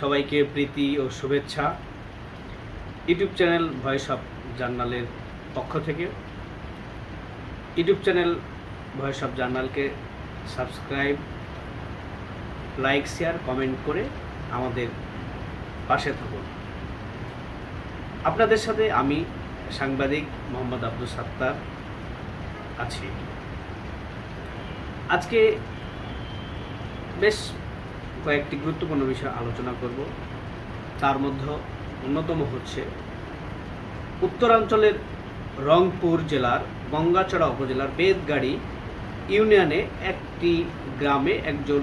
সবাইকে প্রীতি ও শুভেচ্ছা। ইউটিউব চ্যানেল ভয়েস অফ জার্নালের পক্ষ থেকে। ইউটিউব চ্যানেল ভয়েস অফ জার্নালকে সাবস্ক্রাইব, লাইক, শেয়ার, কমেন্ট করে আমাদের পাশে থাকুন। আপনাদের সাথে আমি সাংবাদিক মোহাম্মদ আব্দুল সাত্তার আছি। আজকে বেশ কয়েকটি গুরুত্বপূর্ণ বিষয় আলোচনা করব। তার মধ্যে অন্যতম হচ্ছে, উত্তরাঞ্চলের রংপুর জেলার গঙ্গাচড়া উপজেলার বেদগাড়ি ইউনিয়নে একটি গ্রামে একজন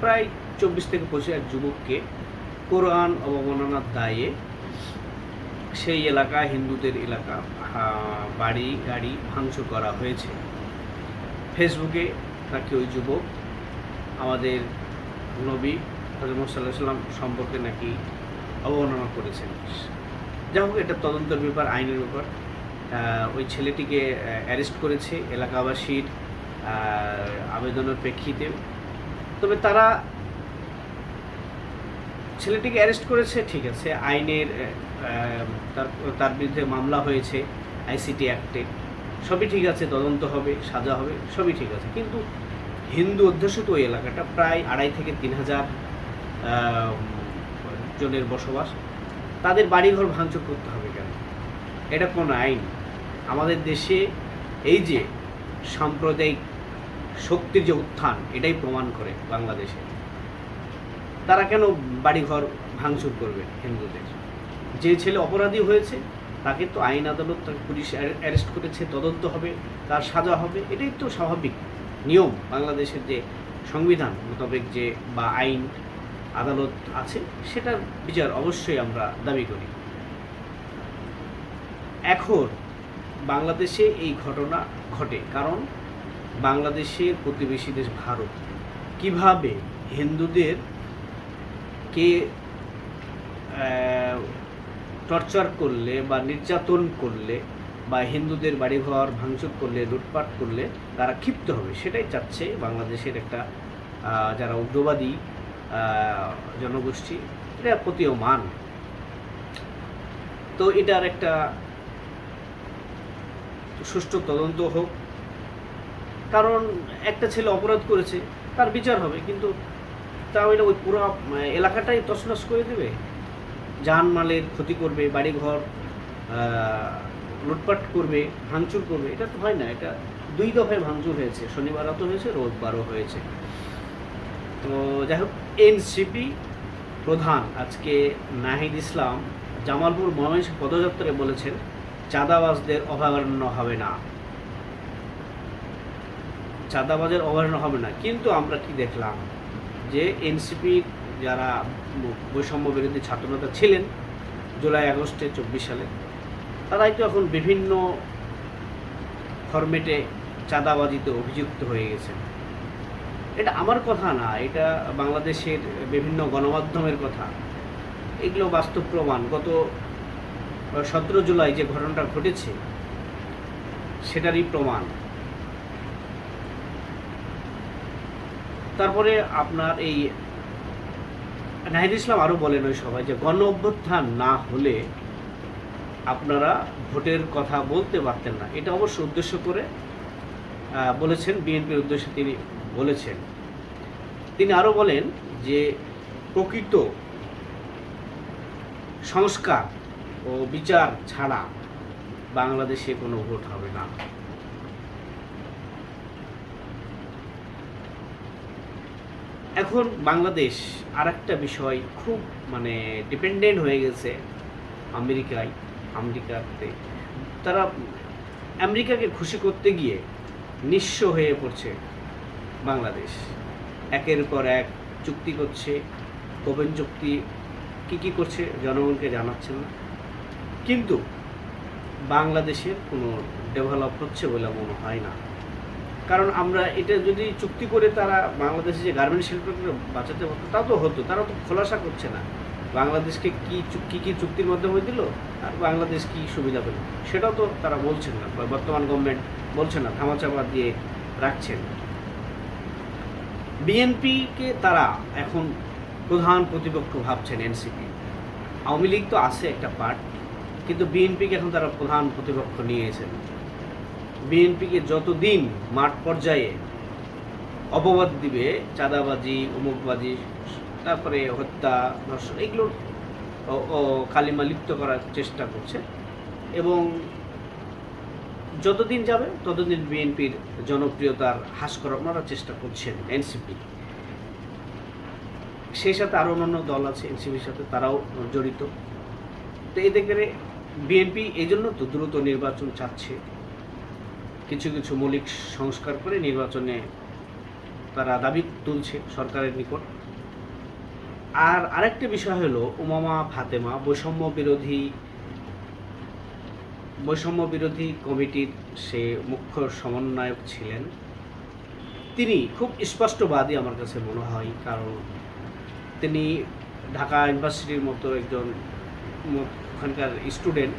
প্রায় চব্বিশ থেকে পঁচিশ এক যুবককে কোরআন অবমাননার দায়ে সেই এলাকা, হিন্দুদের এলাকা বাড়ি, গাড়ি ভাঙচুর করা হয়েছে। ফেসবুকে নাকি ওই যুবক আমাদের নবী হজরত সম্পর্কে নাকি অবমাননা করেছেন। যাই হোক, এটা তদন্তের ব্যাপার, আইনের ব্যাপার। ওই ছেলেটিকে অ্যারেস্ট করেছে এলাকাবাসীর আবেদনের প্রেক্ষিতে। তবে তারা ছেলেটিকে অ্যারেস্ট করেছে, ঠিক আছে, আইনের তার তার বিরুদ্ধে মামলা হয়েছে, আইসিটি অ্যাক্টে। সবই ঠিক আছে, তদন্ত হবে, সাজা হবে, সবই ঠিক আছে। কিন্তু হিন্দু অধ্যুষিত ওই এলাকাটা প্রায় আড়াই থেকে তিন হাজার জনের বসবাস। তাদের বাড়িঘর ভাঙচুর করতে হবে কেন? এটা কোন আইন। আমাদের দেশে এই যে সাম্প্রদায়িক শক্তির যে উত্থান, এটাই প্রমাণ করে বাংলাদেশে। তারা কেন বাড়িঘর ভাঙচুর করবে হিন্দুদের? যে ছেলে অপরাধী হয়েছে, তাকে তো আইন আদালত, তাকে পুলিশ অ্যারেস্ট করেছে, তদন্ত হবে, তার সাজা হবে, এটাই তো স্বাভাবিক। নিয়ম বাংলাদেশের যে সংবিধান মোতাবেক যে বা আইন, আদালত আছে, সেটার বিচার অবশ্যই আমরা দাবি করি। এখন বাংলাদেশে এই ঘটনা ঘটে কারণ বাংলাদেশের প্রতিবেশী দেশ ভারত। কীভাবে হিন্দুদের কে টর্চার করলে বা নির্যাতন করলে বা হিন্দুদের বাড়িঘর ভাঙচুর করলে, লুটপাট করলে তারা ক্ষিপ্ত হবে। সেটাই চাচ্ছে বাংলাদেশের একটা যারা উগ্রবাদী জনগোষ্ঠী এটা প্রতীয়মান। তো এটার একটা সুষ্ঠু তদন্ত হোক। কারণ একটা ছেলে অপরাধ করেছে, তার বিচার হবে, কিন্তু তাও এটা ওই পুরো এলাকাটাই তছনছ করে দেবে। জানমালের ক্ষতি করবে, বাড়িঘর লুটপাট করবে, ভাঙচুর করবে, এটা তো হয় না, এটা দুই দফায় ভাঙচুর হয়েছে, শনিবার রাতও হয়েছে, রোববারও হয়েছে। তো যাই হোক, এনসিপি প্রধান আজকে নাহিদ ইসলাম জামালপুর ময়মনসিংহ পদযাত্রায় বলেছেন, চাঁদাবাজদের অভয়ারণ্য হবে না। চাঁদাবাজের অভয়ারণ্য হবে না। কিন্তু আমরা কি দেখলাম যে এনসিপি যারা বৈষম্য বিরোধী ছাত্রনেতা ছিলেন, জুলাই আগস্টে চব্বিশ সালে তারাই তো এখন বিভিন্ন ফরম্যাটে চাঁদাবাজিতে অভিযুক্ত হয়ে গেছেন। এটা আমার কথা না, এটা বাংলাদেশের বিভিন্ন গণমাধ্যমের কথা। এগুলো বাস্তব প্রমাণ। গত সতেরো জুলাই যে ঘটনাটা ঘটেছে, সেটারই প্রমাণ। তারপরে আপনার এই নাহিদ ইসলাম আরও বলেন ওই সবাই যে গণ অভ্যুত্থান না হলে আপনারা ভোটের কথা বলতে পারতেন না। এটা অবশ্য উদ্দেশ্য করে বলেছেন, বিএনপির উদ্দেশ্যে তিনি বলেছেন। তিনি আরও বলেন যে প্রকৃত সংস্কার ও বিচার ছাড়া বাংলাদেশে কোনো ভোট হবে না। এখন বাংলাদেশ আর একটা বিষয় খুব মানে ডিপেন্ডেন্ট হয়ে গেছে আমেরিকায়। আমেরিকাতে তারা আমেরিকাকে খুশি করতে গিয়ে নিঃস্ব হয়ে পড়ছে বাংলাদেশ। একের পর এক চুক্তি করছে, ওপেন চুক্তি কী কী করছে জনগণকে জানাচ্ছে না। কিন্তু বাংলাদেশের কোনো ডেভেলপ হচ্ছে বলে মনে হয় না। কারণ আমরা এটা যদি চুক্তি করে তারা বাংলাদেশে যে গার্মেন্ট শিল্পকে বাঁচাতে পারতো তাও তো হতো, তারা তো খোলাসা করছে না। বাংলাদেশকে কি কি কি চুক্তির মাধ্যমে দিল? আর বাংলাদেশ কি সুবিধা পেল? সেটাও তো তারা বলছেন না বর্তমান গভর্নমেন্ট বলছে না, ধামাচাপা দিয়ে রাখছেন। বিএনপিকে তারা এখন প্রধান প্রতিপক্ষ ভাবছেন এনসিপি। আওয়ামী লীগ তো আছে একটা পার্ট কিন্তু বিএনপিকে এখন তারা প্রধান প্রতিপক্ষ নিয়েছেন। বিএনপিকে যতদিন মাঠ পর্যায়ে অপবাদ দিবে, চাঁদাবাজি, অমুকবাজি তারপরে হত্যা, ধর্ষণ এগুলোর কালিমা লিপ্ত করার চেষ্টা করছে। এবং যতদিন যাবে, ততদিন বিএনপির জনপ্রিয়তার হ্রাস করার চেষ্টা করছেন এনসিপি। সেই সাথে আরও অন্যান্য দল আছে, এনসিপির সাথে তারাও জড়িত। তো এতে করে বিএনপি এই জন্য তো দ্রুত নির্বাচন চাচ্ছে। কিছু কিছু মৌলিক সংস্কার করে নির্বাচনে তারা দাবি তুলছে সরকারের নিকট। আর আরেকটা বিষয় হলো উমামা, ফাতেমা, বৈষম্য বিরোধী বৈষম্য বিরোধী কমিটির সে মুখ্য সমন্বয়ক ছিলেন। তিনি খুব স্পষ্টবাদী আমার কাছে মনে হয়, কারণ তিনি ঢাকা ইউনিভার্সিটির মতো একজন ওখানকার স্টুডেন্ট,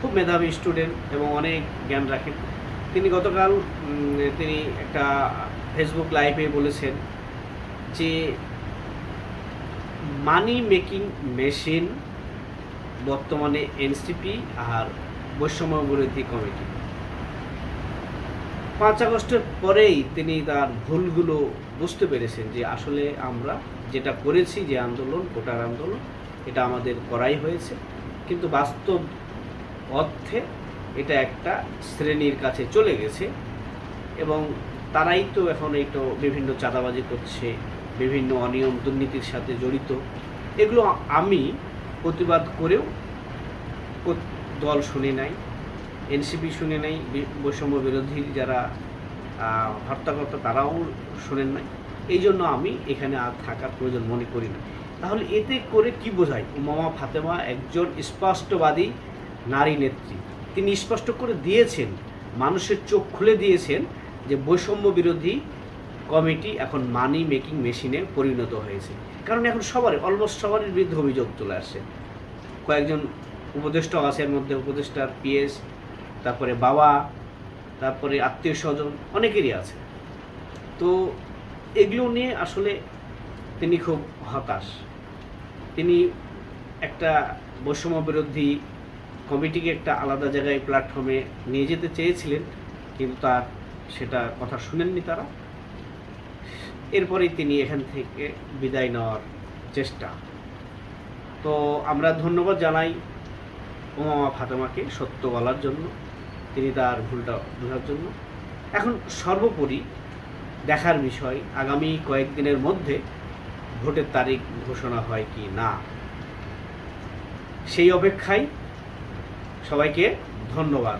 খুব মেধাবী স্টুডেন্ট এবং অনেক জ্ঞান রাখেন। তিনি গতকাল তিনি একটা ফেসবুক লাইভে বলেছেন যে মানি মেকিং মেশিন বর্তমানে এনসিপি আর বৈষম্য বিরোধী কমিটি। পাঁচ আগস্টের পরেই তিনি তার ভুলগুলো বুঝতে পেরেছেন যে আসলে আমরা যেটা করেছি, যে আন্দোলন, কোটার আন্দোলন, এটা আমাদের করাই হয়েছে। কিন্তু বাস্তব অর্থে এটা একটা শ্রেণির কাছে চলে গেছে এবং তারাই তো এখন এই তো বিভিন্ন চাঁদাবাজি করছে বিভিন্ন অনিয়ম দুর্নীতির সাথে জড়িত, এগুলো আমি প্রতিবাদ করেও দল শুনে নাই, এনসিপি শুনে নাই বৈষম্য বিরোধী যারা হত্যাকর্তা তারাও শোনেন নাই। এই জন্য আমি এখানে আর থাকার প্রয়োজন মনে করি না। তাহলে এতে করে কি বোঝায়? উমামা ফাতেমা একজন স্পষ্টবাদী নারী নেত্রী। তিনি স্পষ্ট করে দিয়েছেন, মানুষের চোখ খুলে দিয়েছেন যে বৈষম্য বিরোধী কমিটি এখন মানি মেকিং মেশিনে পরিণত হয়েছে। কারণ এখন সবারই অলমোস্ট সবারই বিরুদ্ধে অভিযোগ চলে আসছে। কয়েকজন উপদেষ্টাও আছে এর মধ্যে উপদেষ্টার পিএস, তারপরে বাবা, তারপরে আত্মীয় স্বজন, অনেকেরই আছে। তো এগুলো নিয়ে আসলে তিনি খুব হতাশ। তিনি একটা বৈষম্য বিরোধী কমিটিকে একটা আলাদা জায়গায় প্ল্যাটফর্মে নিয়ে যেতে চেয়েছিলেন, কিন্তু তার সেটা কথা শুনেননি তারা। এরপরেই তিনি এখান থেকে বিদায় নেওয়ার চেষ্টা। তো আমরা ধন্যবাদ জানাই ওমামা ফাতেমাকে সত্য বলার জন্য, তিনি তার ভুলটা বোঝার জন্য। এখন সর্বোপরি দেখার বিষয়, আগামী কয়েকদিনের মধ্যে ভোটের তারিখ ঘোষণা হয় কি না, সেই অপেক্ষায় সবাইকে ধন্যবাদ।